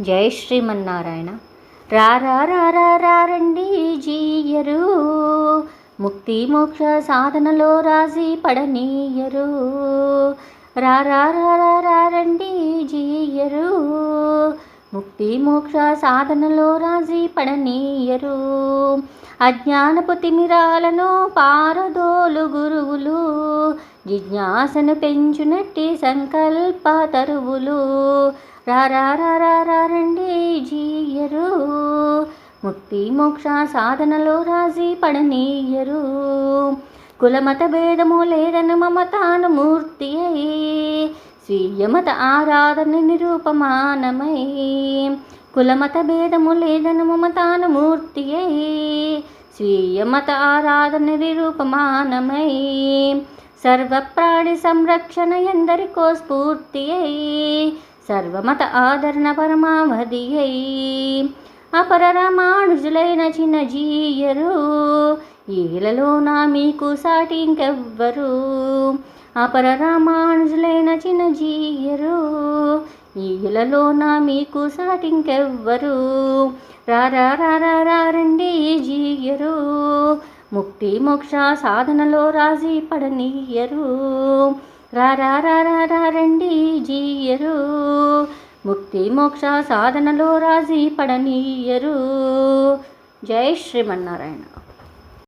జై శ్రీమన్నారాయణ. రారా రారా రారండి జీయరు. ముక్తి మోక్ష సాధనలో రాజీ పడనీయరు. రారా రారా రారండి జీయరు. ముక్తి మోక్ష సాధనలో రాజీ పడనీయరు. అజ్ఞానపు తిమిరాలను పారదోలు గురువులు. జిజ్ఞాసను పెంచునట్టి సంకల్ప తరువులు. రారా రారండి జీయరు. ముక్తి మోక్ష సాధనలో రాజీ పడనీయరు. కులమత భేదము లేదని మమతాను మూర్తి అయి స్వీయమత ఆరాధన నిరూపమానమై కులమత భేదము లేదనము మతానుమూర్తియై స్వీయమత ఆరాధన నిరూపమానమై సర్వప్రాణి సంరక్షణ ఎందరికో స్ఫూర్తియై సర్వమత ఆదరణ పరమావధియై. అయి అపర రామానుజులైన చిన్న జీయరు. ఈలలో నా మీకు సాటి ఇంకెవ్వరు. అపర రామానుజులైన చిన్న జీయరు. ఈలలో నా మీకు సాటి ఇంకెవ్వరు. రారండి జీయరు. ముక్తి మోక్ష సాధనలో రాజీ పడనీయరు. రారా రారండి జీయరు. ముక్తి మోక్ష సాధనలో రాజీ పడనీయరు. జై శ్రీమన్నారాయణ.